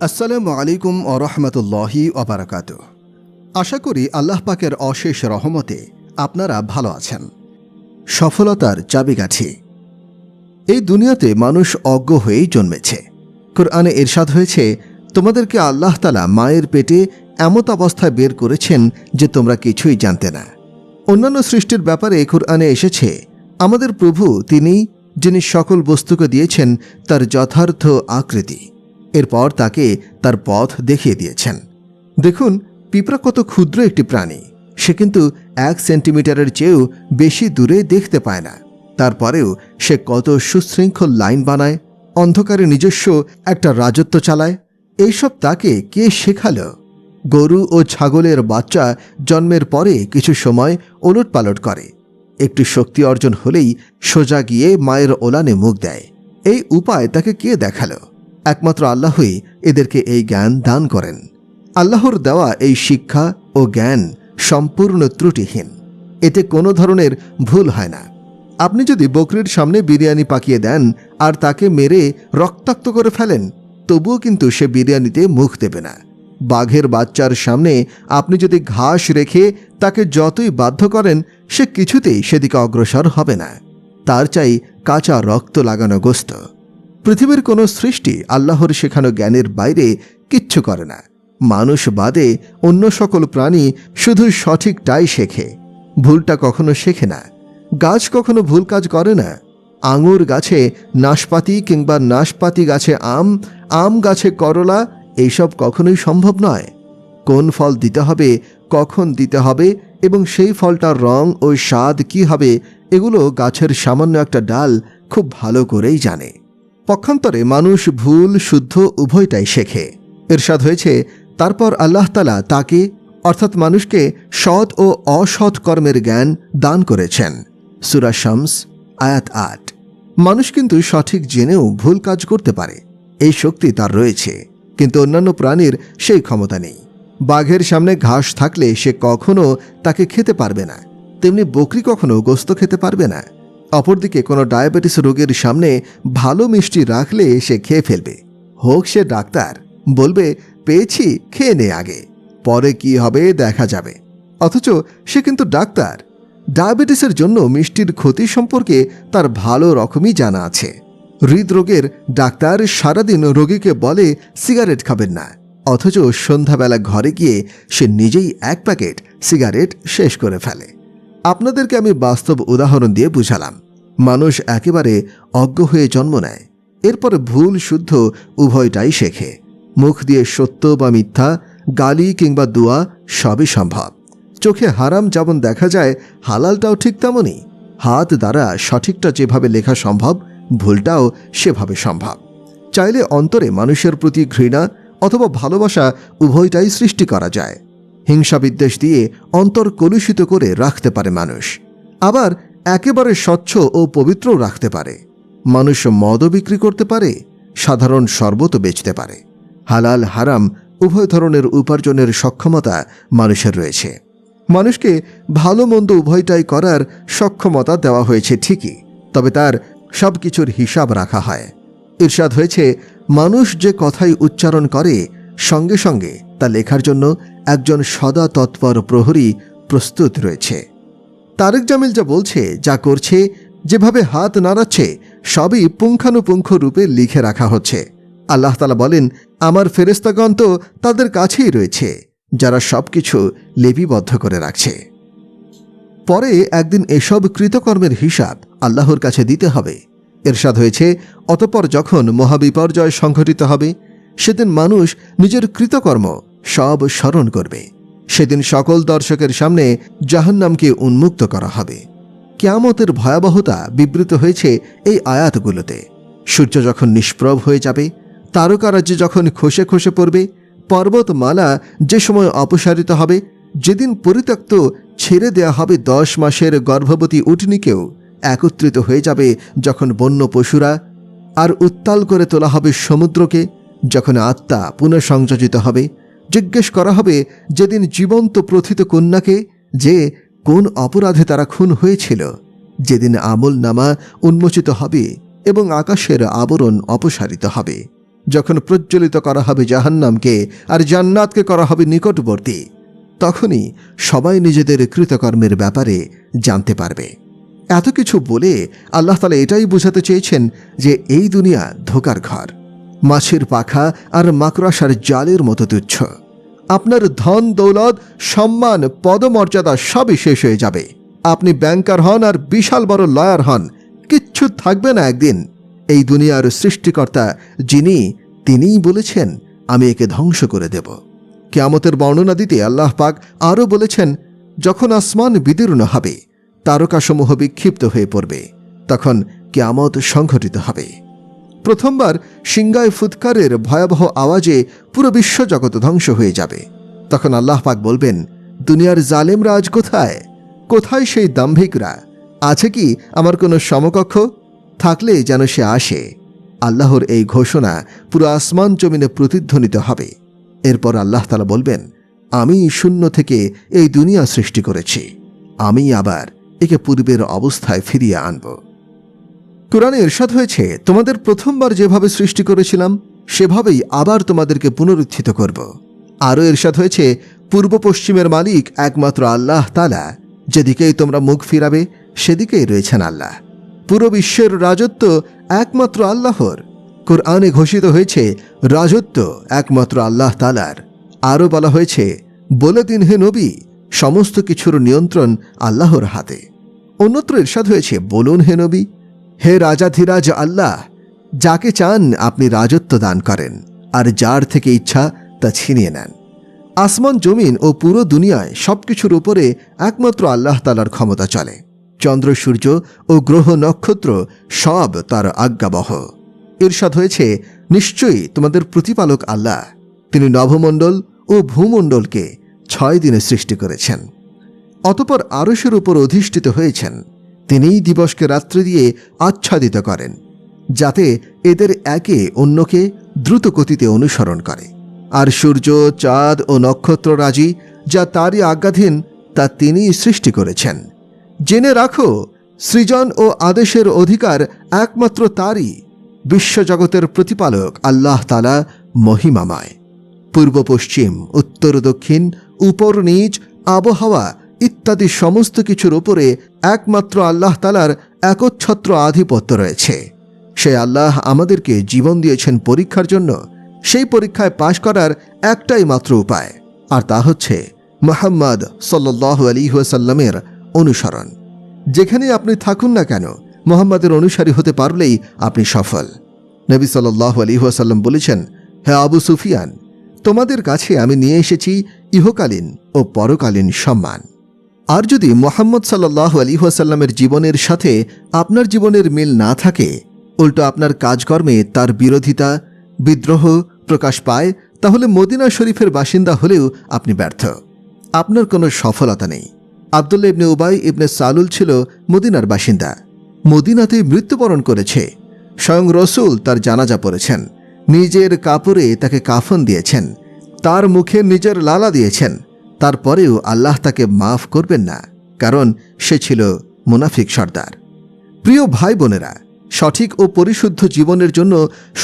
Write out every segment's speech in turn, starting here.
আসসালামু আলাইকুম ও রহমতুল্লাহি ওবরাকাত আশা করি আল্লাহ পাকের অশেষ রহমতে আপনারা ভালো আছেন। সফলতার চাবিকাঠি। এই দুনিয়াতে মানুষ অজ্ঞ হয়েই জন্মেছে। কোরআনে এরশাদ হয়েছে, তোমাদেরকে আল্লাহ তালা মায়ের পেটে এমত অবস্থায় বের করেছেন যে তোমরা কিছুই জানতে না। অন্যান্য সৃষ্টির ব্যাপারে কোরআনে এসেছে, আমাদের প্রভু তিনি, যিনি সকল বস্তুকে দিয়েছেন, তার যথার্থ আকৃতি। এরপর তাকে তার পথ দেখিয়ে দিয়েছেন। দেখুন, পিঁপড়া কত ক্ষুদ্র একটি প্রাণী। সে কিন্তু এক সেন্টিমিটারের চেয়েও বেশি দূরে দেখতে পায় না। তারপরেও সে কত সুশৃঙ্খল লাইন বানায়, অন্ধকারে নিজস্ব একটা রাজত্ব চালায়। এইসব তাকে কে শেখালো? গরু ও ছাগলের বাচ্চা জন্মের পরে কিছু সময় ওলট পালট করে। একটু শক্তি অর্জন হলেই সোজা গিয়ে মায়ের ওলানে মুখ দেয়। এই উপায় তাকে কে দেখাল? একমাত্র আল্লাহই এদেরকে এই জ্ঞান দান করেন। আল্লাহর দেওয়া এই শিক্ষা ও জ্ঞান সম্পূর্ণ ত্রুটিহীন। এতে কোনো ধরনের ভুল হয় না। আপনি যদি বকরির সামনে বিরিয়ানি পাকিয়ে দেন আর তাকে মেরে রক্তাক্ত করে ফেলেন, তবুও কিন্তু সে বিরিয়ানিতে মুখ দেবে না। বাঘের বাচ্চার সামনে আপনি যদি ঘাস রেখে তাকে যতই বাধ্য করেন, সে কিছুতেই সেদিকে অগ্রসর হবে না। তার চাই কাঁচা রক্ত লাগানো গোস্ত। পৃথিবীর কোনো সৃষ্টি আল্লাহর শেখানো জ্ঞানের বাইরে কিচ্ছু করে না। মানুষ বাদে অন্য সকল প্রাণী শুধু সঠিকটাই শেখে। ভুলটা কখনো শেখে না। গাছ কখনো ভুল কাজ করে না। আঙুর গাছে নাশপাতি কিংবা নাশপাতি গাছে আম আম গাছে করলা, এইসব কখনোই সম্ভব নয়। কোন ফল দিতে হবে, কখন দিতে হবে এবং সেই ফলটার রং ও স্বাদ কি হবে, এগুলো গাছের সামান্য একটা ডাল খুব ভালো করেই জানে। পক্ষান্তরে মানুষ ভুল, শুদ্ধ উভয়টাই শেখে। এরশাদ হয়েছে, তারপর আল্লাহ তালা তাকে, অর্থাৎ মানুষকে, সৎ ও অসৎ কর্মের জ্ঞান দান করেছেন। সুরা শামস, আয়াত আট। মানুষ কিন্তু সঠিক জেনেও ভুল কাজ করতে পারে। এই শক্তি তার রয়েছে, কিন্তু অন্যান্য প্রাণীর সেই ক্ষমতা নেই। বাঘের সামনে ঘাস থাকলে সে কখনো তাকে খেতে পারবে না, তেমনি বকরি কখনো গোস্ত খেতে পারবে না। অপরদিকে কোনো ডায়াবেটিস রোগীর সামনে ভালো মিষ্টি রাখলে সে খেয়ে ফেলবে। হোক সে ডাক্তার, বলবে, পেয়েছি, খেয়ে নে আগে, পরে কি হবে দেখা যাবে। অথচ সে কিন্তু ডাক্তার। ডায়াবেটিসের জন্য মিষ্টির ক্ষতি সম্পর্কে তার ভালো রকমই জানা আছে। হৃদরোগের ডাক্তার সারাদিন রোগীকে বলে, সিগারেট খাবেন না। অথচ সন্ধ্যাবেলা ঘরে গিয়ে সে নিজেই এক প্যাকেট সিগারেট শেষ করে ফেলে। আপনাদেরকে আমি বাস্তব উদাহরণ দিয়ে বুঝালাম। মানুষ একেবারে অজ্ঞ হয়ে জন্ম নেয়। এরপর ভুল শুদ্ধ উভয়টাই শেখে। মুখ দিয়ে সত্য বা মিথ্যা, গালি কিংবা দোয়া সবই সম্ভব। চোখে হারাম যেমন দেখা যায়, হালালটাও ঠিক তেমনই। হাত দ্বারা সঠিকটা যেভাবে লেখা সম্ভব, ভুলটাও সেভাবে সম্ভব। চাইলে অন্তরে মানুষের প্রতি ঘৃণা অথবা ভালোবাসা উভয়টাই সৃষ্টি করা যায়। হিংসা বিদ্বেষ দিয়ে অন্তর কলুষিত করে রাখতে পারে মানুষ। আবার একেবারে স্বচ্ছ ও পবিত্রও রাখতে পারে। মানুষ মদও বিক্রি করতে পারে, সাধারণ শরবতও বেচতে পারে। হালাল হারাম উভয় ধরনের উপার্জনের সক্ষমতা মানুষের রয়েছে। মানুষকে ভালো মন্দ উভয়টাই করার সক্ষমতা দেওয়া হয়েছে ঠিকই, তবে তার সব কিছুর হিসাব রাখা হয়। ঈর্ষাদ হয়েছে, মানুষ যে কথাই উচ্চারণ করে সঙ্গে সঙ্গে তা লেখার জন্য একজন সদা তৎপর প্রহরী প্রস্তুত রয়েছে। তারেক জামিল যা বলছে, যা করছে, যেভাবে হাত নাড়াচ্ছে, সবই পুঙ্খানুপুঙ্খ রূপে লিখে রাখা হচ্ছে। আল্লাহ তালা বলেন, আমার ফেরেস্তাগণ তো তাদের কাছেই রয়েছে, যারা সবকিছু লিপিবদ্ধ করে রাখছে। পরে একদিন এসব কৃতকর্মের হিসাব আল্লাহর কাছে দিতে হবে। এরশাদ হয়েছে, অতপর যখন মহাবিপর্যয় সংঘটিত হবে সেদিন মানুষ নিজের কৃতকর্ম সব স্মরণ করবে। সেদিন সকল দর্শকের সামনে জাহান্নামকে উন্মুক্ত করা হবে। কেয়ামতের ভয়াবহতা বিবৃত হয়েছে এই আয়াতগুলোতে। সূর্য যখন নিষ্প্রভ হয়ে যাবে, তারকারাজ্য যখন খসে খসে পড়বে, পর্বতমালা যে সময় অপসারিত হবে, যেদিন পরিত্যক্ত ছেড়ে দেয়া হবে দশ মাসের গর্ভবতী উটনিকেও একত্রিত হয়ে যাবে যখন বন্য পশুরা, আর উত্তাল করে তোলা হবে সমুদ্রকে যখন আত্মা পুনঃসংযোজিত হবে, জিজ্ঞেস করা হবে যেদিন জীবন্ত প্রথিত কন্যাকে যে কোন অপরাধে তারা খুন হয়েছিল, যেদিন আমল নামা উন্মোচিত হবে এবং আকাশের আবরণ অপসারিত হবে। যখন প্রজ্বলিত করা হবে জাহান্নামকে আর জান্নাতকে করা হবে নিকটবর্তী, তখনই সবাই নিজেদের কৃতকর্মের ব্যাপারে জানতে পারবে। এত কিছু বলে আল্লাহ তালা এটাই বোঝাতে চেয়েছেন যে এই দুনিয়া ধোকার ঘর। মাছের পাখা আর মাকড়াসার জালের মতো তুচ্ছ। আপনার ধন দৌলত, সম্মান, পদমর্যাদা সবই শেষ হয়ে যাবে। আপনি ব্যাংকার হন আর বিশাল বড় লয়ার হন। কিচ্ছু থাকবে না একদিন। এই দুনিয়ার সৃষ্টিকর্তা যিনি, তিনিই বলেছেন, আমি একে ধ্বংস করে দেব। কেয়ামতের বর্ণনা দিতে আল্লাহ পাক আরও বলেছেন, যখন আসমান বিদীর্ণ হবে, তারকাসমূহ বিক্ষিপ্ত হয়ে পড়বে, তখন কেয়ামত সংঘটিত হবে। প্রথমবার সিংগায় ফুৎকারের ভয়াবহ আওয়াজে পুরো বিশ্বজগৎ ধ্বংস হয়ে যাবে। তখন আল্লাহ পাক বলবেন, দুনিয়ার জালেমরা আজ কোথায়? কোথায় সেই দাম্ভিকরা? আছে কি আমার কোনো সমকক্ষ? থাকলে যেন সে আসে। আল্লাহর এই ঘোষণা পুরো আসমান জমিনে প্রতিধ্বনিত হবে। এরপর আল্লাহ তালা বলবেন, আমি শূন্য থেকে এই দুনিয়া সৃষ্টি করেছি। আমি আবার একে পূর্বের অবস্থায় ফিরিয়ে আনব। কোরআনে এরশাদ হয়েছে, তোমাদের প্রথমবার যেভাবে সৃষ্টি করেছিলাম, সেভাবেই আবার তোমাদেরকে পুনরুত্থিত করব। আরও এরশাদ হয়েছে, পূর্ব পশ্চিমের মালিক একমাত্র আল্লাহ তালা যেদিকেই তোমরা মুখ ফিরাবে, সেদিকেই রয়েছেন আল্লাহ। পুরো বিশ্বের রাজত্ব একমাত্র আল্লাহর। কোরআনে ঘোষিত হয়েছে, রাজত্ব একমাত্র আল্লাহ তালার আরও বলা হয়েছে, বলে দিন হে নবী, সমস্ত কিছুর নিয়ন্ত্রণ আল্লাহর হাতে। অন্যত্র ইরশাদ হয়েছে, বলুন হে নবী হে রাজাধিরাজ আল্লাহ, যাকে চান আপনি রাজত্ব দান করেন, আর যার থেকে ইচ্ছা তা ছিনিয়ে নেন। আসমান, জমিন ও পুরো দুনিয়ায় সবকিছুর উপরে একমাত্র আল্লাহ তালার ক্ষমতা চলে। চন্দ্র, সূর্য ও গ্রহ, নক্ষত্র সব তার আজ্ঞাবহ। ঈর্ষাদ হয়েছে, নিশ্চয়ই তোমাদের প্রতিপালক আল্লাহ। তিনি নভমণ্ডল ও ভূমণ্ডলকে ছয় দিনে সৃষ্টি করেছেন। অতপর আরসের উপর অধিষ্ঠিত হয়েছেন। তিনিই দিবসকে রাত্রি দিয়ে আচ্ছাদিত করেন, যাতে এদের একে অন্যকে দ্রুত গতিতে অনুসরণ করে। আর সূর্য, চাঁদ ও নক্ষত্ররাজি যা তারই আজ্ঞাধীন, তা তিনিই সৃষ্টি করেছেন। জেনে রাখো, সৃজন ও আদেশের অধিকার একমাত্র তারই, বিশ্বজগতের প্রতিপালক আল্লাহ তালা মহিমাময়। পূর্ব পশ্চিম, উত্তর দক্ষিণ, উপর নিচ, আবহাওয়া ইত্যাদি সমস্ত কিছুর উপরে একমাত্র আল্লাহ তালার একচ্ছত্র আধিপত্য রয়েছে। সে আল্লাহ আমাদেরকে জীবন দিয়েছেন পরীক্ষার জন্য। সেই পরীক্ষায় পাশ করার একটাই মাত্র উপায়, আর তা হচ্ছে মোহাম্মদ সাল্লাহ আলী সাল্লামের অনুসরণ। যেখানে আপনি থাকুন না কেন, মোহাম্মদের অনুসারী হতে পারলেই আপনি সফল। নবী সাল্লাহ আলী সাল্লাম বলেছেন, হে আবু সুফিয়ান, তোমাদের কাছে আমি নিয়ে এসেছি ইহকালীন ও পরকালীন সম্মান। আর যদি মোহাম্মদ সাল্লাহ আলী সাল্লামের জীবনের সাথে আপনার জীবনের মিল না থাকে, উল্টো আপনার কাজকর্মে তার বিরোধিতা, বিদ্রোহ প্রকাশ পায়, তাহলে মদিনা শরীফের বাসিন্দা হলেও আপনি ব্যর্থ। আপনার কোনো সফলতা নেই। আবদুল্লা ইবনে উবাই ইবনে সালুল ছিল মদিনার বাসিন্দা। মদিনাতেই মৃত্যুবরণ করেছে। স্বয়ং রসুল তার জানাজা পড়েছেন। নিজের কাপড়ে তাকে কাফন দিয়েছেন। তার মুখে নিজের লালা দিয়েছেন। তারপরেও আল্লাহ তাকে মাফ করবেন না, কারণ সে ছিল মুনাফিক সর্দার। প্রিয় ভাই বোনেরা, সঠিক ও পরিশুদ্ধ জীবনের জন্য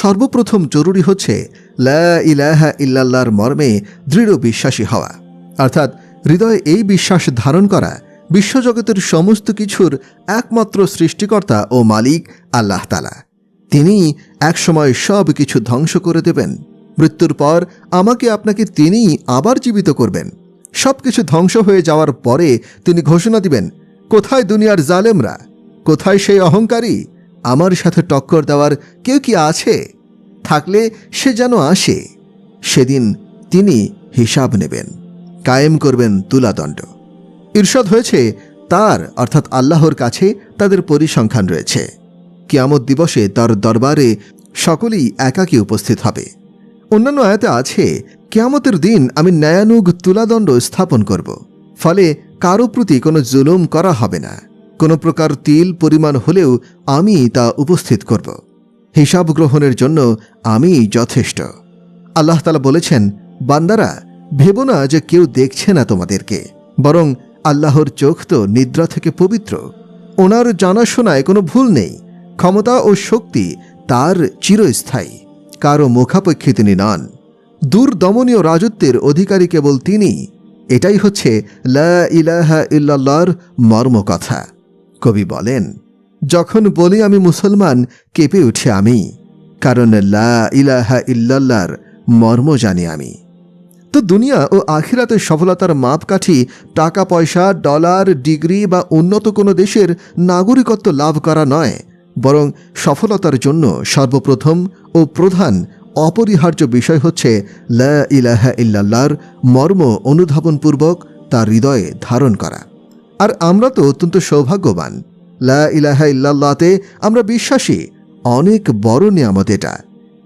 সর্বপ্রথম জরুরি হচ্ছে লা ইলাহা ইল্লাল্লাহর মর্মে দৃঢ় বিশ্বাসী হওয়া, অর্থাৎ হৃদয়ে এই বিশ্বাস ধারণ করা বিশ্বজগতের সমস্ত কিছুর একমাত্র সৃষ্টিকর্তা ও মালিক আল্লাহ তালা তিনি একসময় সব কিছু ধ্বংস করে দেবেন। মৃত্যুর পর আমাকে আপনাকে তিনিই আবার জীবিত করবেন। সব কিছু ধ্বংস হয়ে যাওয়ার পরে তিনি ঘোষণা দিবেন, কোথায় দুনিয়ার জালেমরা? কোথায় সেই অহংকারী? আমার সাথে টক্কর দেওয়ার কেউ কি আছে? থাকলে সে যেন আসে। সেদিন তিনি হিসাব নেবেন, কায়েম করবেন তুলাদণ্ড। ঈর্ষদ হয়েছে তার, অর্থাৎ আল্লাহর কাছে তাদের পরিসংখ্যান রয়েছে। কিয়ামত দিবসে তার দরবারে সকলেই একাকী উপস্থিত হবে। অন্যান্য আয়াতে আছে কেয়ামতের দিন আমি ন্যায়ানুগ তুলাদণ্ড স্থাপন করব। ফলে কারও প্রতি কোনো জুলুম করা হবে না। কোনো প্রকার তিল পরিমাণ হলেও আমি তা উপস্থিত করব। হিসাব গ্রহণের জন্য আমি যথেষ্ট। আল্লাহ তালা বলেছেন, বান্দারা, ভেব না যে কেউ দেখছে না তোমাদেরকে, বরং আল্লাহর চোখ তো নিদ্রা থেকে পবিত্র। ওনার জানাশোনায় কোনো ভুল নেই। ক্ষমতা ও শক্তি তার চিরস্থায়ী। কারও মুখাপেক্ষী তিনি নন। দূর দমনীয় রাজত্বের অধিকারী কেবল তিনি। এটাই হচ্ছে লা ইলাহা ইল্লাল্লাহর মর্মকথা। কবি বলেন, যখন বলি আমি মুসলমান, কেঁপে উঠে আমি, কারণ লা ইলাহা ইল্লাল্লাহর মর্ম জানি আমি। তো দুনিয়া ও আখিরাতের সফলতার মাপকাঠি টাকা, পয়সা, ডলার, ডিগ্রি বা উন্নত কোনো দেশের নাগরিকত্ব লাভ করা নয়, বরং সফলতার জন্য সর্বপ্রথম ও প্রধান অপরিহার্য বিষয় হচ্ছে লা ইলাহা ইল্লাল্লাহর মর্ম অনুধাবনপূর্বক তার হৃদয়ে ধারণ করা। আর আমরা তো অত্যন্ত সৌভাগ্যবান। লা ইলাহা ইল্লাল্লাহতে আমরা বিশ্বাসী। অনেক বড় নিয়ামত এটা।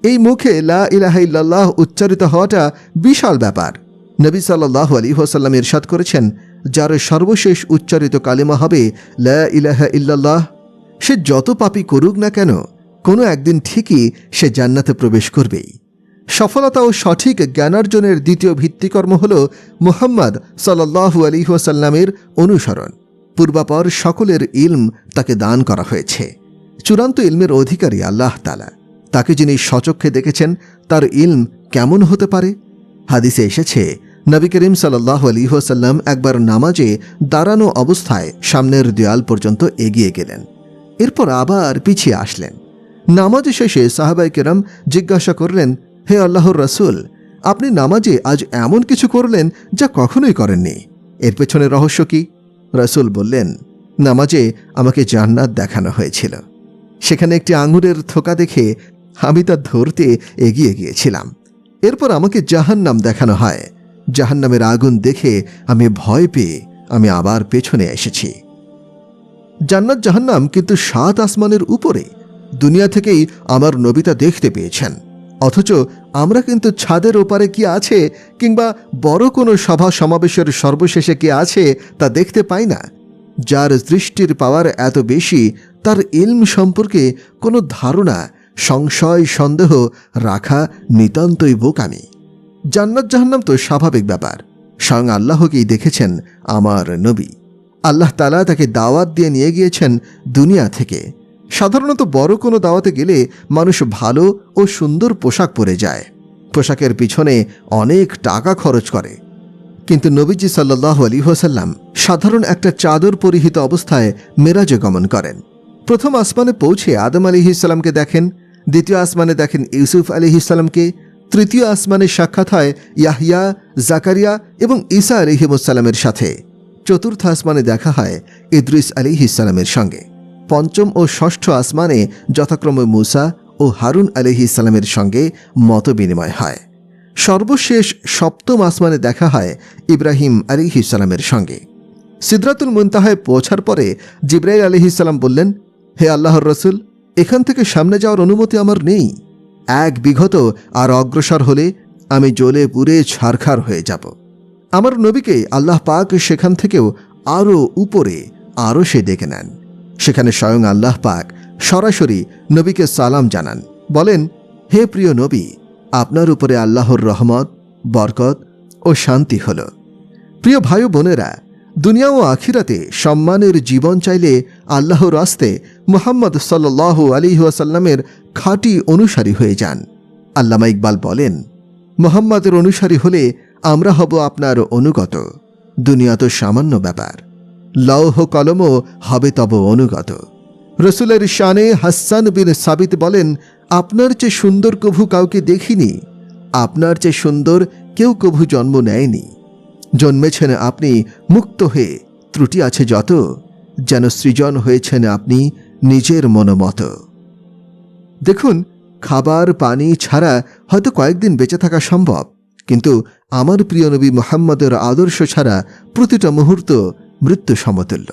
এই মুখে লা ইলাহা ইল্লাল্লাহ উচ্চারিত হওয়াটা বিশাল ব্যাপার। নবী সাল্লাহ আলী হোসাল্লাম ইরশাদ করেছেন, যার সর্বশেষ উচ্চারিত কালিমা হবে লা ইলাহা ইল্লাল্লাহ। সে যত পাপই করুক না কেন কোনো একদিন ঠিকই সে জান্নাতে প্রবেশ করবেই। সফলতা ও সঠিক জ্ঞানার্জনের দ্বিতীয় ভিত্তিকর্ম হল মুহাম্মদ সাল্লাহু আলী ওয়াসাল্লামের অনুসরণ। পূর্বাপর সকলের ইলম তাকে দান করা হয়েছে। চূড়ান্ত ইলমের অধিকারী আল্লাহ তালা তাকে যিনি সচক্ষে দেখেছেন, তার ইলম কেমন হতে পারে? হাদিসে এসেছে, নবী করিম সাল্লাহ আলী ওয়াসাল্লাম একবার নামাজে দাঁড়ানো অবস্থায় সামনের দেয়াল পর্যন্ত এগিয়ে গেলেন। এরপর আবার পিছিয়ে আসলেন। নামাজ শেষে সাহাবাই কেরাম জিজ্ঞাসা করলেন, হে আল্লাহর রাসূল, আপনি নামাজে আজ এমন কিছু করলেন যা কখনোই করেননি? এর পেছনে রহস্য কি? রাসূল বললেন, নামাজে আমাকে জান্নাত দেখানো হয়েছিল। সেখানে একটি আঙুরের থোকা দেখে আমি তা ধরতে এগিয়ে গিয়েছিলাম। এরপর আমাকে জাহান্নাম দেখানো হয়। জাহান্নামের আগুন দেখে আমি ভয় পেয়ে আমি আবার পেছনে এসেছি। জান্নাত জাহান্নাম কিন্তু সাত আসমানের উপরে। দুনিয়া থেকেই আমার নবিতা দেখতে পেয়েছেন। অথচ আমরা কিন্তু ছাদের ওপারে কি আছে কিংবা বড় কোনো সভা সমাবেশের সর্বশেষে কি আছে তা দেখতে পাই না। যার দৃষ্টির পাওয়ার এত বেশি, তার ইলম সম্পর্কে কোনো ধারণা, সংশয়, সন্দেহ রাখা নিতান্তই বোকামি। জান্নাত জাহান্নাম তো স্বাভাবিক ব্যাপার। স্বয়ং আল্লাহকেই দেখেছেন আমার নবী। আল্লাহ তালা তাকে দাওয়াত দিয়ে নিয়ে গিয়েছেন দুনিয়া থেকে। সাধারণত বড় কোনো দাওয়াতে গেলে মানুষ ভালো ও সুন্দর পোশাক পরে যায়। পোশাকের পিছনে অনেক টাকা খরচ করে। কিন্তু নবীজি সাল্লাহ আলী হোসাল্লাম সাধারণ একটা চাদর পরিহিত অবস্থায় মেরাজে গমন করেন। প্রথম আসমানে পৌঁছে আদম আলী ইসলামকে দেখেন, দ্বিতীয় আসমানে দেখেন ইউসুফ আলী ইসলামকে তৃতীয় আসমানে সাক্ষাৎ হয় ইয়াহিয়া জাকারিয়া এবং ঈসা আলিহিমুসাল্লামের সাথে। চতুর্থ আসমানে দেখা হয় ইদ্রিস আলী ইসালামের সঙ্গে। পঞ্চম ও ষষ্ঠ আসমানে যথাক্রমে মুসা ও হারুন আলিহি ইসলামের সঙ্গে মত বিনিময় হয়। সর্বশেষ সপ্তম আসমানে দেখা হয় ইব্রাহিম আলিহি ইসলামের সঙ্গে। সিদ্রাতুল মুনতাহায় পৌঁছার পরে জিব্রাইল আলিহি ইসলাম বললেন, হে আল্লাহর রসুল, এখান থেকে সামনে যাওয়ার অনুমতি আমার নেই। এক বিঘত আর অগ্রসর হলে আমি জ্বলে পুড়ে ছারখার হয়ে যাব। আমার নবীকে আল্লাহ পাক সেখান থেকেও আরও উপরে আরও সে ডেকে নেন। সেখানে স্বয়ং আল্লাহ পাক সরাসরি নবীকে সালাম জানান। বলেন, হে প্রিয় নবী, আপনার উপরে আল্লাহর রহমত, বরকত ও শান্তি হল। প্রিয় ভাই বোনেরা, দুনিয়া ও আখিরাতে সম্মানের জীবন চাইলে আল্লাহর রাস্তে মোহাম্মদ সাল্লাহ আলিহাসাল্লামের খাঁটি অনুসারী হয়ে যান। আল্লামা ইকবাল বলেন, মোহাম্মদের অনুসারী হলে আমরা হব আপনার অনুগত। দুনিয়া তো সামান্য ব্যাপার। লৌহ কলমও হবে তব অনুগত। রসুলের শানে হাসান বিন সাবিত বলেন, আপনার চেয়ে সুন্দর কভু কাউকে দেখিনি, আপনার চেয়ে সুন্দর কেউ কভু জন্ম নেয়নি। জন্মেছেন আপনি মুক্ত হয়ে, ত্রুটি আছে যত, যেন সৃজন হয়েছেন আপনি নিজের মনোমত। দেখুন, খাবার, পানি ছাড়া হয়তো কয়েকদিন বেঁচে থাকা সম্ভব, কিন্তু আমার প্রিয় নবী মোহাম্মদের আদর্শ ছাড়া প্রতিটা মুহূর্ত মৃত্যু সমতুল্য।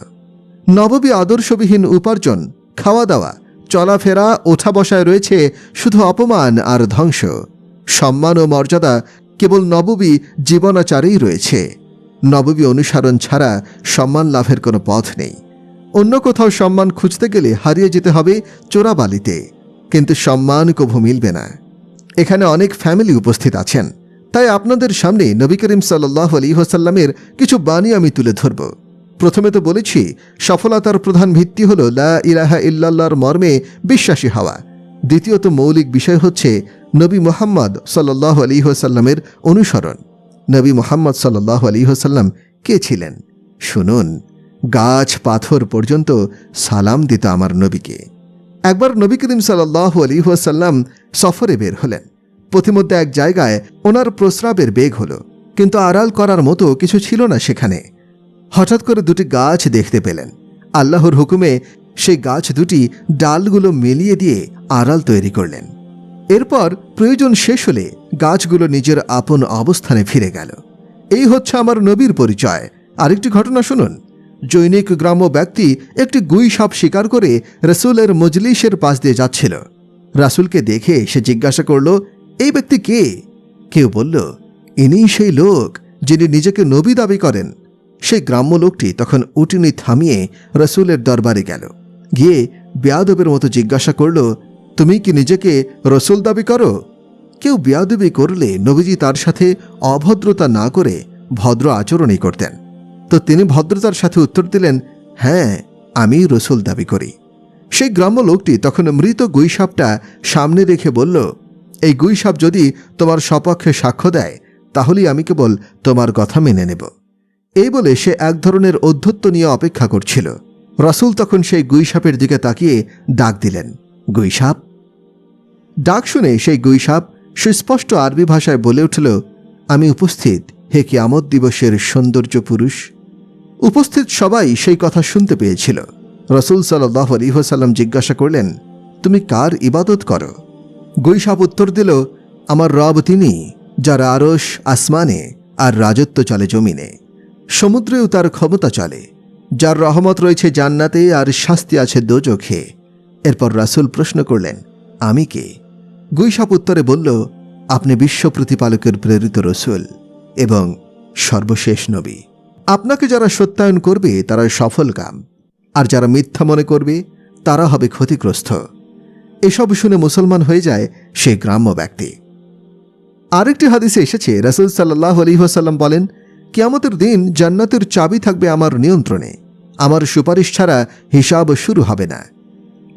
নববী আদর্শবিহীন উপার্জন খাওয়া দাওয়া চলাফেরা ওঠা বসায় রয়েছে শুধু অপমান আর ধ্বংস। সম্মান ও মর্যাদা কেবল নববী জীবনাচারেই রয়েছে। নববী অনুসরণ ছাড়া সম্মান লাভের কোনো পথ নেই। অন্য কোথাও সম্মান খুঁজতে গেলে হারিয়ে যেতে হবে চোরাবালিতে, কিন্তু সম্মান কভু মিলবে না। এখানে অনেক ফ্যামিলি উপস্থিত আছেন। তাই আপনাদের সামনে নবী করিম সাল্লাহ আলী হোসাল্লামের কিছু বাণী আমি তুলে ধরব। প্রথমে তো বলেছি, সফলতার প্রধান ভিত্তি হল লা ইলাহা ইল্লাল্লাহর মর্মে বিশ্বাসী হওয়া। দ্বিতীয়ত মৌলিক বিষয় হচ্ছে নবী মোহাম্মদ সাল্লাহ আলী হোসাল্লামের অনুসরণ। নবী মোহাম্মদ সাল্লাহ আলী হোসাল্লাম কে ছিলেন? শুনুন, গাছ পাথর পর্যন্ত সালাম দিত আমার নবীকে। একবার নবী করিম সাল্লাহ আলী ওয়াসাল্লাম সফরে বের হলেন। পথিমধ্যে এক জায়গায় ওনার প্রস্রাবের বেগ হলো, কিন্তু আড়াল করার মতো কিছু ছিল না সেখানে। হঠাৎ করে দুটি গাছ দেখতে পেলেন। আল্লাহর হুকুমে সেই গাছ দুটি ডালগুলো মিলিয়ে দিয়ে আড়াল তৈরি করলেন। এরপর প্রয়োজন শেষ হলে গাছগুলো নিজের আপন অবস্থানে ফিরে গেল। এই হচ্ছে আমার নবীর পরিচয়। আরেকটি ঘটনা শুনুন। জৈনিক গ্রাম্য ব্যক্তি একটি গুই সাপ শিকার করে রসুলের মজলিসের পাশ দিয়ে যাচ্ছিল। রাসুলকে দেখে সে জিজ্ঞাসা করল, এই ব্যক্তি কে? কেউ বলল, ইনিই সেই লোক যিনি নিজেকে নবী দাবি করেন। সেই গ্রাম্য লোকটি তখন উটিনি থামিয়ে রসুলের দরবারে গেল। গিয়ে বেয়াদবের মতো জিজ্ঞাসা করল, তুমি কি নিজেকে রসুল দাবি করো? কেউ বেয়াদবি করলে নবীজি তার সাথে অভদ্রতা না করে ভদ্র আচরণই করতেন। তো তিনি ভদ্রতার সাথে উত্তর দিলেন হ্যাঁ আমি রসুল দাবি করি। সেই গ্রাম্য লোকটি তখন মৃত গুইসাপটা সামনে রেখে বলল, এই গুইসাপ যদি তোমার সপক্ষে সাক্ষ্য দেয়, তাহলেই আমি কেবল তোমার কথা মেনে নেব। এই বলে সে এক ধরনের অধ্যত্ব নিয়ে অপেক্ষা করছিল। রসুল তখন সেই গুইসাপের দিকে তাকিয়ে ডাক দিলেন, গুইসাপ? ডাক শুনে সেই গুইসাপ সুস্পষ্ট আরবি ভাষায় বলে উঠল, আমি উপস্থিত, হে কিয়ামত দিবসের সৌন্দর্য পুরুষ। উপস্থিত সবাই সেই কথা শুনতে পেয়েছিল। রসুল সাল্লাহ আলিহাসাল্লাম জিজ্ঞাসা করলেন, তুমি কার ইবাদত করো? গৈসাপ উত্তর দিল, আমার রব তিনি, যার আরস আসমানে আর রাজত্ব চলে জমিনে। সমুদ্রেও তার ক্ষমতা চলে, যার রহমত রয়েছে জান্নাতে আর শাস্তি আছে দোজখে। এরপর রাসুল প্রশ্ন করলেন, আমি কে? গৈসাপ উত্তরে বলল, আপনি বিশ্ব প্রতিপালকের প্রেরিত রসুল এবং সর্বশেষ নবী। আপনাকে যারা সত্যায়ন করবে, তারা সফল কাম, আর যারা মিথ্যা মনে করবে, তারা হবে ক্ষতিগ্রস্ত। এসব শুনে মুসলমান হয়ে যায় সে গ্রাম্য ব্যক্তি। আরেকটি হাদিসে এসেছে, রাসুল সাল্লাহ আলী আলহিহাসাল্লাম বলেন কিয়ামতের দিন জান্নাতের চাবি থাকবে আমার নিয়ন্ত্রণে। আমার সুপারিশ ছাড়া হিসাব শুরু হবে না।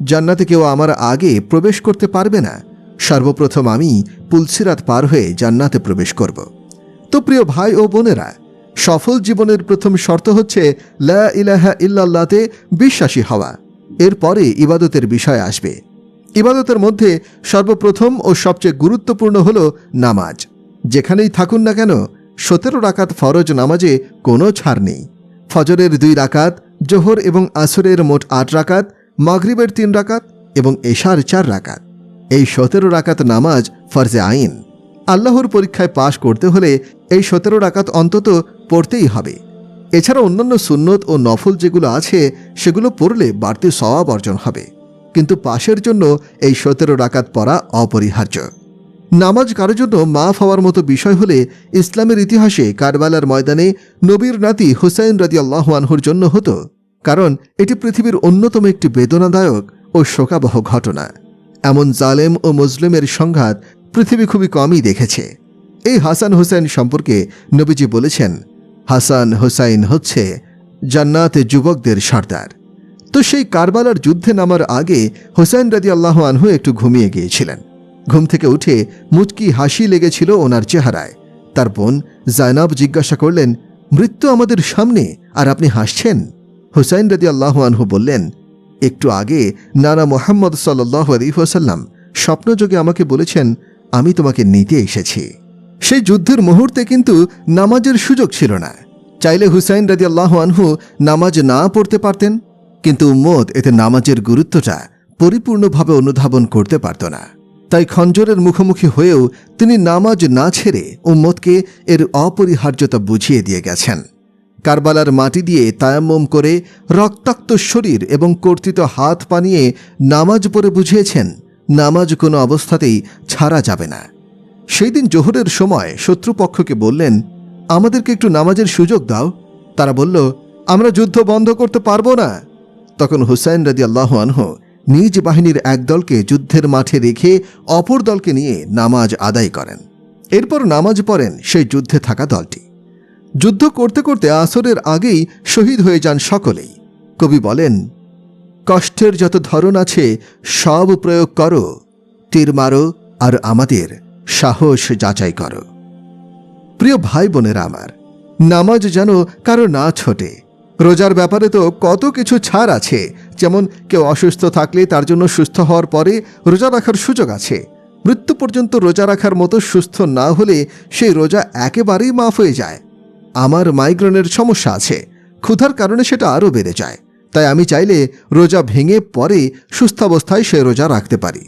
জান্নাতে কেউ আমার আগে প্রবেশ করতে পারবে না। সর্বপ্রথম আমি পুলসিরাত পার হয়ে জান্নাতে প্রবেশ করব। তো প্রিয় ভাই ও বোনেরা, সফল জীবনের প্রথম শর্ত হচ্ছে লা ইলাহা ইল্লাল্লাতে বিশ্বাসী হওয়া। এরপরে ইবাদতের বিষয় আসবে। ইবাদতের মধ্যে সর্বপ্রথম ও সবচেয়ে গুরুত্বপূর্ণ হল নামাজ। যেখানেই থাকুন না কেন সতেরো রাকাত ফরজ নামাজে কোনো ছাড় নেই। ফজরের দুই রাকাত, জোহর এবং আসরের মোট আট রাকাত, মাগরিবের তিন রাকাত এবং এশার চার রাকাত। এই সতেরো রাকাত নামাজ ফরজে আইন। আল্লাহর পরীক্ষায় পাশ করতে হলে এই সতেরো রাকাত অন্তত পড়তেই হবে। এছাড়া অন্যান্য সুন্নত ও নফল যেগুলো আছে, সেগুলো পড়লে বাড়তি সওয়াব অর্জন হবে। কিন্তু পাশের জন্য এই সতেরো রাকাত পড়া অপরিহার্য। নামাজ কারোর জন্য মাফ হওয়ার মতো বিষয় হলে ইসলামের ইতিহাসে কারবালার ময়দানে নবীর নাতি হুসাইন রাজি আল্লাহানহুর জন্য হতো, কারণ এটি পৃথিবীর অন্যতম একটি বেদনাদায়ক ও শোকাবহ ঘটনা। এমন জালেম ও মুসলিমের সংঘাত পৃথিবী খুবই কমই দেখেছে। এই হাসান হুসাইন সম্পর্কে নবীজি বলেছেন, হাসান হুসাইন হচ্ছে জান্নাতে যুবকদের সর্দার। তো সেই কারবালার যুদ্ধে নামার আগে হোসেন রাজি আল্লাহ আনহু একটু ঘুমিয়ে গিয়েছিলেন। ঘুম থেকে উঠে মুচকি হাসি লেগেছিল ওনার চেহারায়। তার বোন জায়নাব জিজ্ঞাসা করলেন, মৃত্যু আমাদের সামনে, আর আপনি হাসছেন? হুসাইন রাজি আল্লাহ আনহু বললেন, একটু আগে নানা মোহাম্মদ সাল্লাহ আলিহাসাল্লাম স্বপ্নযোগে আমাকে বলেছেন, আমি তোমাকে নিতে এসেছি। সেই যুদ্ধের মুহূর্তে কিন্তু নামাজের সুযোগ ছিল না। চাইলে হুসাইন রাজি আল্লাহ আনহু নামাজ না পড়তে পারতেন, কিন্তু উম্মদ এতে নামাজের গুরুত্বটা পরিপূর্ণভাবে অনুধাবন করতে পারত না। তাই খঞ্জরের মুখোমুখি হয়েও তিনি নামাজ না ছেড়ে উম্মদকে এর অপরিহার্যতা বুঝিয়ে দিয়ে গেছেন। কারবালার মাটি দিয়ে তায়াম্মম করে রক্তাক্ত শরীর এবং কর্তৃত হাত পানিয়ে নামাজ পড়ে বুঝিয়েছেন, নামাজ কোনো অবস্থাতেই ছাড়া যাবে না। সেই দিন জোহরের সময় শত্রুপক্ষকে বললেন, আমাদেরকে একটু নামাজের সুযোগ দাও। তারা বলল, আমরা যুদ্ধ বন্ধ করতে পারব না। তখন হুসাইন রাজি আল্লাহ আনহু নিজ বাহিনীর এক দলকে যুদ্ধের মাঠে রেখে অপর দলকে নিয়ে নামাজ আদায় করেন। এরপর নামাজ পড়েন সেই যুদ্ধে থাকা দলটি। যুদ্ধ করতে করতে আসরের আগেই শহীদ হয়ে যান সকলেই। কবি বলেন, কষ্টের যত ধরন আছে, সব প্রয়োগ করো, তীর মারো আর আমাদের সাহস যাচাই করো। প্রিয় ভাই বোনেরা আমার, নামাজ যেন কারও না ছোটে রোজার ব্যাপারে তো কত কিছু ছাড় আছে। যেমন কেউ অসুস্থ থাকলে তার জন্য সুস্থ হওয়ার পরে রোজা রাখার সুযোগ আছে। মৃত্যু পর্যন্ত রোজা রাখার মতো সুস্থ না হলে সেই রোজা একেবারেই মাফ হয়ে যায়। আমার মাইগ্রেনের সমস্যা আছে। ক্ষুধার কারণে সেটা আরও বেড়ে যায়। তাই আমি চাইলে রোজা ভেঙে পরে সুস্থাবস্থায় সে রোজা রাখতে পারি।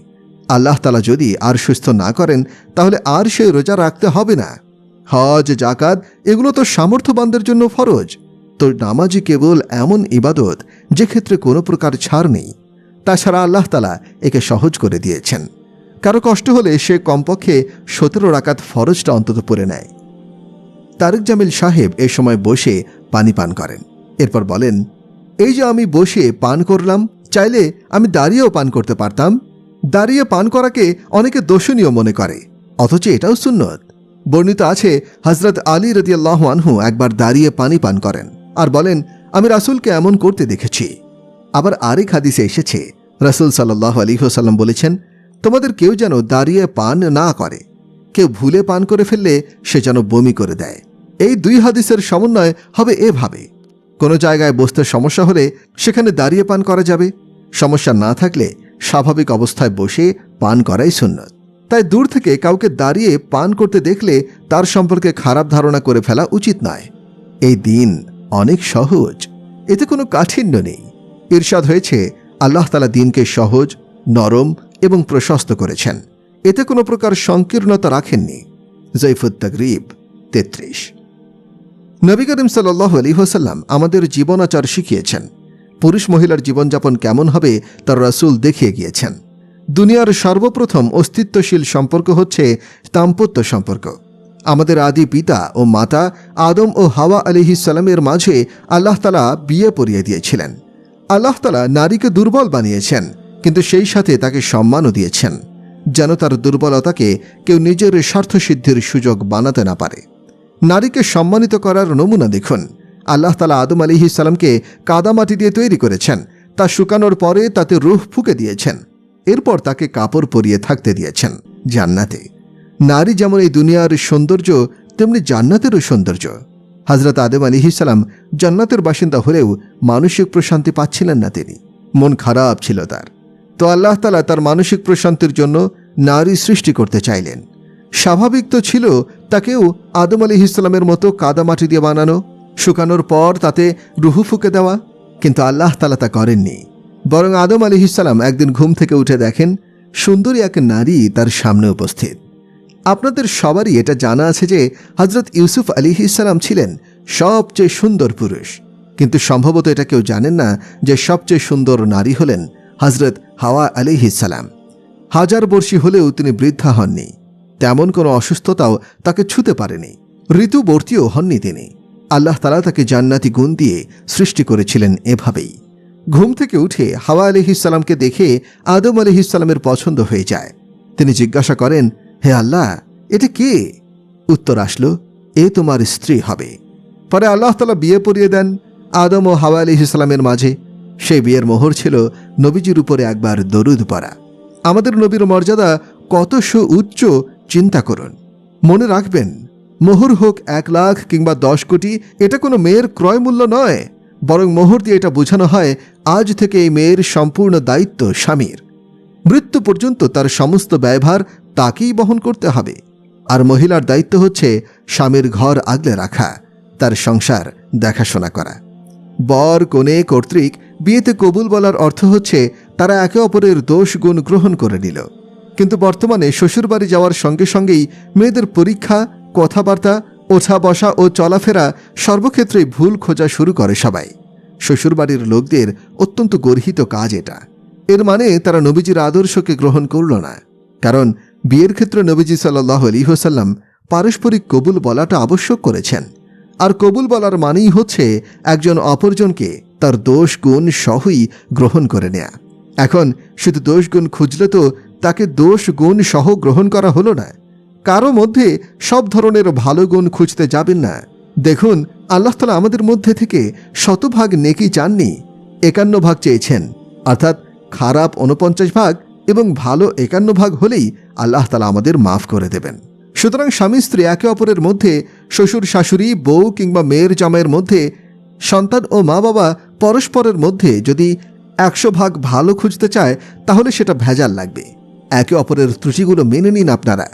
আল্লাহ তালা যদি আর সুস্থ না করেন, তাহলে আর সেই রোজা রাখতে হবে না। হজ, জাকাত, এগুলো তো সামর্থ্যবানদের জন্য ফরজ। তো নামাজই কেবল এমন ইবাদত যে ক্ষেত্রে কোনো প্রকার ছাড় নেই। তাছাড়া আল্লাহ তালা একে সহজ করে দিয়েছেন। কারও কষ্ট হলে সে কমপক্ষে সতেরো রাকাত ফরজটা অন্তত পড়ে নেয়। তারেক জামিল সাহেব এ সময় বসে পানি পান করেন। এরপর বলেন, এই যে আমি বসে পান করলাম, চাইলে আমি দাঁড়িয়েও পান করতে পারতাম। দাঁড়িয়ে পান করাকে অনেকে দোষণীয় মনে করে, অথচ এটাও সুন্নত। বর্ণিত আছে হজরত আলী রদিয়াল্লাহ আনহু একবার দাঁড়িয়ে পানি পান করেন। আর বলেন, আমি রাসূলকে এমন করতে দেখেছি। আবার আরেক হাদিসে এসেছে, রাসূল সাল্লাহ আলী হোসাল্লাম বলেছেন, তোমাদের কেউ যেন দাঁড়িয়ে পান না করে, কেউ ভুলে পান করে ফেললে সে যেন বমি করে দেয়। এই দুই হাদিসের সমন্বয় হবে এভাবে। কোনো জায়গায় বসতে সমস্যা হলে সেখানে দাঁড়িয়ে পান করা যাবে। সমস্যা না থাকলে স্বাভাবিক অবস্থায় বসে পান করাই সুন্নত। তাই দূর থেকে কাউকে দাঁড়িয়ে পান করতে দেখলে তার সম্পর্কে খারাপ ধারণা করে ফেলা উচিত নয়। এই দিন অনেক সহজ। এতে কোনো কাঠিন্য নেই। ঈর্ষাদ হয়েছে, আল্লাহ তালা দিনকে সহজ, নরম এবং প্রশস্ত করেছেন। এতে কোনো প্রকার সংকীর্ণতা রাখেননি। জৈফুত তগরিব তেত্রিশ। নবী করিম সাল্লাহ আলী হোসাল্লাম আমাদের জীবনাচার শিখিয়েছেন। পুরুষ মহিলার জীবনযাপন কেমন হবে তার রাসূল দেখিয়ে গিয়েছেন। দুনিয়ার সর্বপ্রথম অস্তিত্বশীল সম্পর্ক হচ্ছে দাম্পত্য সম্পর্ক। আমাদের আদি পিতা ও মাতা আদম ও হাওয়া আলিহিসাল্লামের মাঝে আল্লাহ তালা বিয়ে পরিয়ে দিয়েছিলেন। আল্লাহ তালা নারীকে দুর্বল বানিয়েছেন, কিন্তু সেই সাথে তাকে সম্মানও দিয়েছেন, যেন তার দুর্বলতাকে কেউ নিজের স্বার্থসিদ্ধির সুযোগ বানাতে না পারে। নারীকে সম্মানিত করার নমুনা দেখুন। আল্লাহ তালা আদম আলী ইসালামকে কাদামাটি দিয়ে তৈরি করেছেন, তা শুকানোর পরে তাতে রুহ ফুকে দিয়েছেন, এরপর তাকে কাপড় পরিয়ে থাকতে দিয়েছেন জান্নাতে। নারী যেমন এই দুনিয়ার সৌন্দর্য, তেমনি জান্নাতেরও সৌন্দর্য। হজরত আদম আলী ইসালাম জান্নাতের বাসিন্দা হলেও মানসিক প্রশান্তি পাচ্ছিলেন না তিনি। মন খারাপ ছিল তার। তো আল্লাহ তালা তার মানসিক প্রশান্তির জন্য নারী সৃষ্টি করতে চাইলেন। স্বাভাবিক তো ছিল তাকেও আদম আলী ইসলামের মতো কাদামাটি দিয়ে বানানো, শুকানোর পর তাতে রুহু ফুকে দেওয়া, কিন্তু আল্লাহ তালা তা করেননি। বরং আদম আলী ইসলাম একদিন ঘুম থেকে উঠে দেখেন সুন্দরী এক নারী তার সামনে উপস্থিত। আপনাদের সবারই এটা জানা আছে যে হজরত ইউসুফ আলী ইসলাম ছিলেন সবচেয়ে সুন্দর পুরুষ। কিন্তু সম্ভবত এটা কেউ জানেন না যে সবচেয়ে সুন্দর নারী হলেন হজরত হাওয়া আলী ইসালাম হাজার বর্ষী হলেও তিনি বৃদ্ধা হননি। তেমন কোনো অসুস্থতাও তাকে ছুতে পারেনি। ঋতুবর্তীও হননি তিনি। আল্লাহ তালা তাকে জান্নাতি গুণ দিয়ে সৃষ্টি করেছিলেন এভাবেই। ঘুম থেকে উঠে হাওয়া আলহিসাল্লামকে দেখে আদম আলহিসাল্লামের পছন্দ হয়ে যায়। তিনি জিজ্ঞাসা করেন হে আল্লাহ, এটা কে? উত্তর আসলো, এ তোমার স্ত্রী হবে। পরে আল্লাহ তালা বিয়ে পরিয়ে দেন আদম ও হাওয়া আলহিসাল্লামের মাঝে। সেই বিয়ের মোহর ছিল নবীজির উপরে একবার দরুদ পড়া। আমাদের নবীর মর্যাদা কত সু উচ্চ চিন্তা করুন। মনে রাখবেন, মোহর হোক এক লাখ কিংবা দশ কোটি, এটা কোনো মেয়ের ক্রয় মূল্য নয়। বরং মোহর দিয়ে এটা বোঝানো হয়, আজ থেকে এই মেয়ের সম্পূর্ণ দায়িত্ব স্বামীর। মৃত্যু পর্যন্ত তার সমস্ত ব্যয়ভার তাকেই বহন করতে হবে। আর মহিলার দায়িত্ব হচ্ছে স্বামীর ঘর আগলে রাখা, তার সংসার দেখাশোনা করা। বর কোণে কর্তৃক বিয়েতে কবুল বলার অর্থ হচ্ছে তারা একে অপরের দোষ গুণ গ্রহণ করে নিল। কিন্তু বর্তমানে শ্বশুরবাড়ি যাওয়ার সঙ্গে সঙ্গেই মেয়েদের পরীক্ষা, কথাবার্তা ওঠা বসা ও চলাফেরা সর্বক্ষেত্রেই ভুল খোঁজা শুরু করে সবাই। শ্বশুরবাড়ির লোকদের অত্যন্ত গর্হিত কাজ এটা। এর মানে তারা নবীজির আদর্শকে গ্রহণ করল না। কারণ বিয়ের ক্ষেত্রে নবীজি সাল্লাহ আলী হোসাল্লাম পারস্পরিক কবুল বলাটা আবশ্যক করেছেন। আর কবুল বলার মানেই হচ্ছে একজন অপরজনকে তার দোষ গুণ সহই গ্রহণ করে নেয়া। এখন শুধু দোষ গুণ খুঁজলে তো তাকে দোষ গুণ সহ গ্রহণ করা হলো না। কারও মধ্যে সব ধরনের ভালো গুণ খুঁজতে যাবেন না। দেখুন, আল্লাহ তালা আমাদের মধ্যে থেকে শতভাগ নেকি চাননি, একান্ন ভাগ চেয়েছেন। অর্থাৎ খারাপ উনপঞ্চাশ ভাগ এবং ভালো একান্ন ভাগ হলেই আল্লাহ তালা আমাদের মাফ করে দেবেন। সুতরাং স্বামী স্ত্রী একে অপরের মধ্যে, শ্বশুর শাশুড়ি, বউ কিংবা মেয়ের জামাইয়ের মধ্যে, সন্তান ও মা বাবা পরস্পরের মধ্যে যদি একশো ভাগ ভালো খুঁজতে চায়, তাহলে সেটা ভেজাল লাগবে। একে অপরের ত্রুটিগুলো মেনে নিন আপনারা।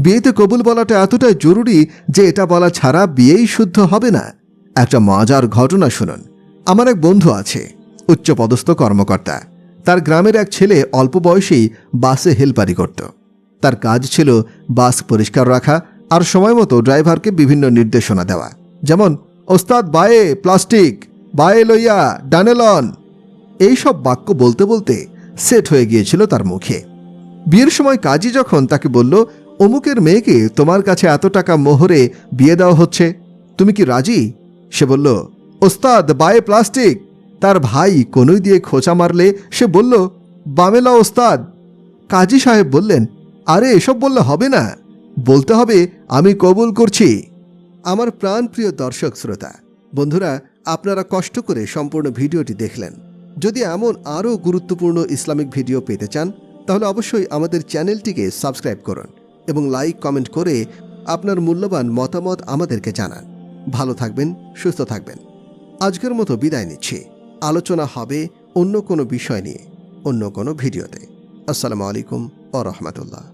বিয়েতে কবুল বলাটা এতটাই জরুরি যে এটা বলা ছাড়া বিয়েই শুদ্ধ হবে না। একটা মজার ঘটনা শুনুন। আমার এক বন্ধু আছে, উচ্চপদস্থ কর্মকর্তা। তার গ্রামের এক ছেলে অল্প বয়সেই বাসে হেলপারি করত। তার কাজ ছিল বাস পরিষ্কার রাখা আর সময় মতো ড্রাইভারকে বিভিন্ন নির্দেশনা দেওয়া। যেমন, ওস্তাদ, বায়ে, প্লাস্টিক, বায়ে লইয়া ডানেলন এইসব বাক্য বলতে বলতে সেট হয়ে গিয়েছিল তার মুখে। বিয়ের সময় কাজী যখন তাকে বলল, অমুকের মেয়েকে তোমার কাছে এত টাকা মোহরে বিয়ে দেওয়া হচ্ছে, তুমি কি রাজি? সে বলল, ওস্তাদ, বায়ে প্লাস্টিক। তার ভাই কনুই দিয়ে খোঁচা মারলে সে বলল, বামেলা ওস্তাদ। কাজী সাহেব বললেন, আরে, এসব বললে হবে না। বলতে হবে, আমি কবুল করছি। আমার প্রাণপ্রিয় দর্শক শ্রোতা, বন্ধুরা, আপনারা কষ্ট করে সম্পূর্ণ ভিডিওটি দেখলেন। যদি এমন আরও গুরুত্বপূর্ণ ইসলামিক ভিডিও পেতে চান, তাহলে অবশ্যই আমাদের চ্যানেলটিকে সাবস্ক্রাইব করুন এবং লাইক, কমেন্ট করে আপনার মূল্যবান মতামত আমাদেরকে জানান। ভালো থাকবেন, সুস্থ থাকবেন। আজকের মতো বিদায় নিচ্ছি। আলোচনা হবে অন্য কোনো বিষয় নিয়ে অন্য কোনো ভিডিওতে। আসসালামু আলাইকুম ও রহমতুল্লাহ।